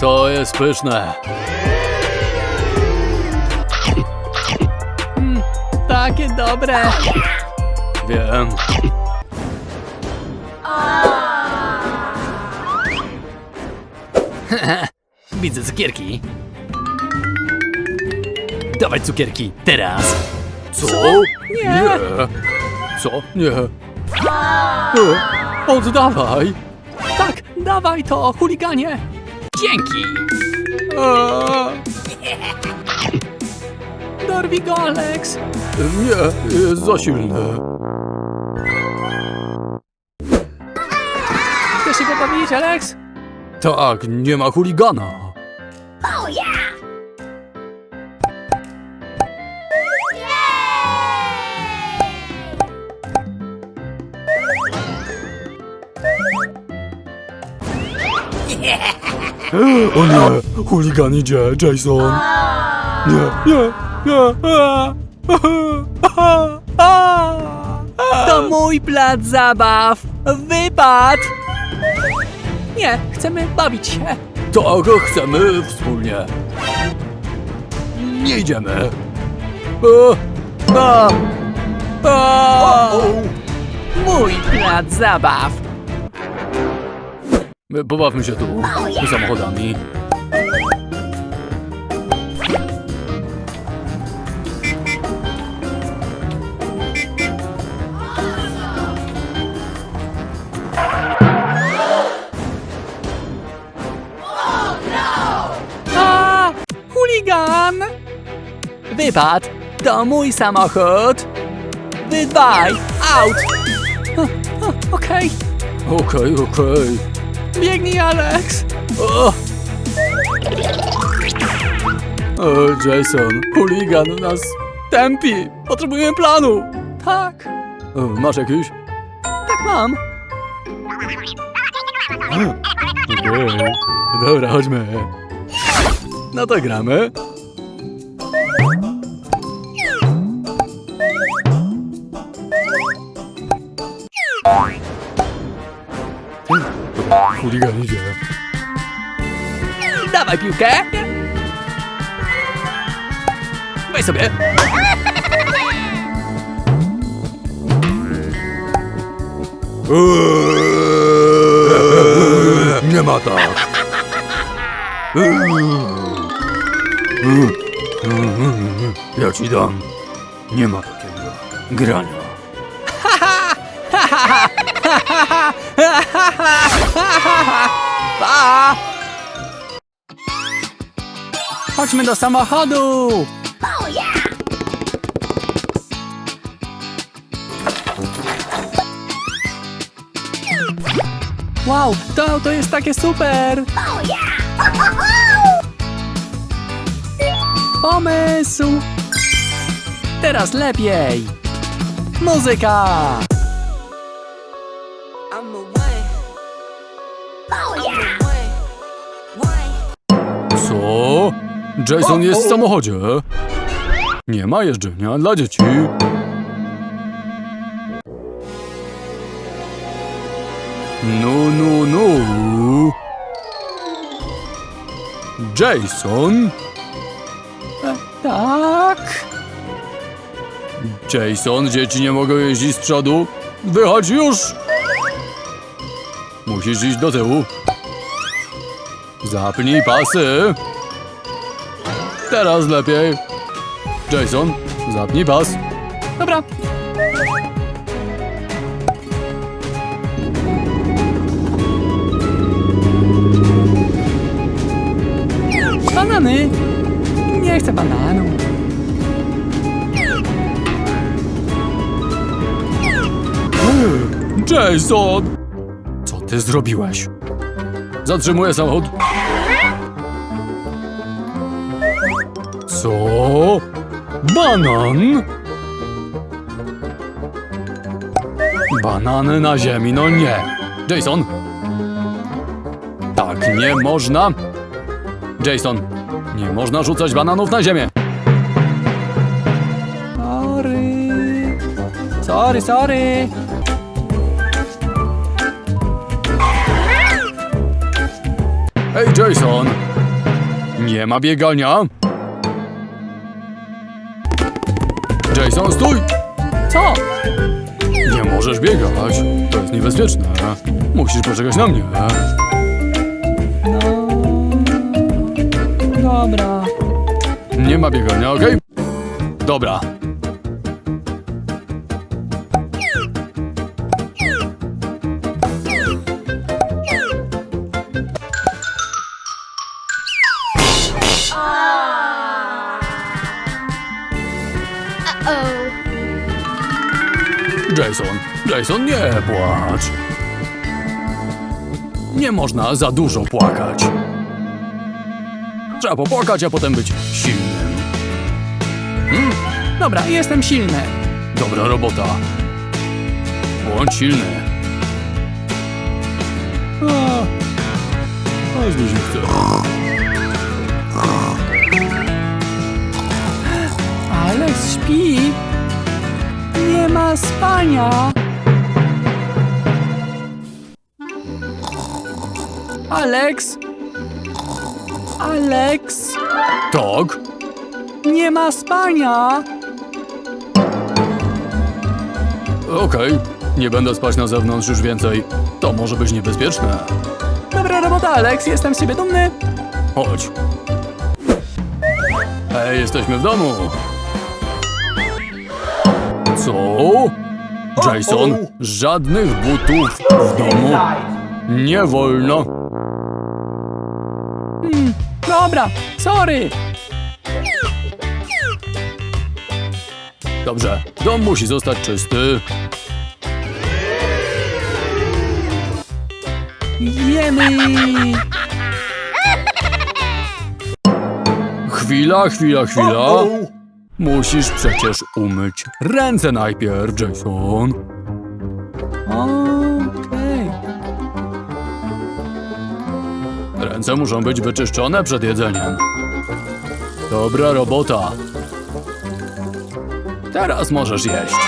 To jest pyszne. Mm, takie dobre. Wiem. Widzę cukierki. Dawaj cukierki, teraz. Co? Nie. Co? Nie. E, Oddawaj. Tak, dawaj to, chuliganie. Dzięki. A, Dorwij go, Alex. Nie, jest za silne. Chcesz się pobawić, Alex? Tak, nie ma chuligana. O nie, chuligan idzie, Jason. Nie, nie, nie. a, a, a, a. To mój plac zabaw. Wypad. Nie, chcemy bawić się. Tak, chcemy wspólnie. Nie idziemy. A, a, a. Mój plac zabaw. Pobawmy się tu samochodami. A, chuligan! Wypad, to mój samochód. Wy dwaj, out! Okej, Okej, okej. Biegnij, Alex. O! O, Jason, chuligan nas tępi. Potrzebujemy planu. Tak, O, masz jakiś? tak mam. Okej. Dobra, chodźmy. No to gramy. Chuligan idzie. Dawaj piłkę. Weź sobie. Nie ma tak. Ja ci dam. Nie ma takiego grania. Pa! Chodźmy do samochodu. Wow, to auto jest takie super! Pomysł! Teraz lepiej! Muzyka! Co? Jason jest w samochodzie. Nie ma jeżdżenia dla dzieci. No, no, no. Jason? Tak? Jason, dzieci nie mogą jeździć z przodu. Wychodź już! Musisz iść do tyłu. Zapnij pasy. Teraz lepiej. Jason, zapnij pas. Dobra. Banany! Nie chcę bananu. Jason! Co ty zrobiłeś? Zatrzymuję samochód. Co? Banan? Banany na ziemi, no nie. Jason? Tak nie można. Jason, nie można rzucać bananów na ziemię. Sorry. Sorry, sorry. Hej, Jason! Nie ma biegania! Jason, stój! Co? Nie możesz biegać. To jest niebezpieczne. Musisz poczekać na mnie. No... Dobra. Nie ma biegania, okej? Dobra. Oh. Jason, Jason, nie płacz. Nie można za dużo płakać. Trzeba popłakać, a potem być silnym. Dobra, jestem silny. Dobra robota. Bądź silny. A, aż mi się. Spania. Alex? Alex? Tak? Nie ma spania. Okej. Nie będę spać na zewnątrz już więcej. To może być niebezpieczne. Dobra robota, Alex. Jestem z siebie dumny. Chodź. Hej, jesteśmy w domu. Co? Jason, żadnych butów w domu. Nie wolno. Hmm, dobra, sorry. Dobrze, dom musi zostać czysty. Jemy. Chwila, chwila, chwila. Musisz przecież umyć ręce najpierw, Jason. Okej. Ręce muszą być wyczyszczone przed jedzeniem. Dobra robota. Teraz możesz jeść.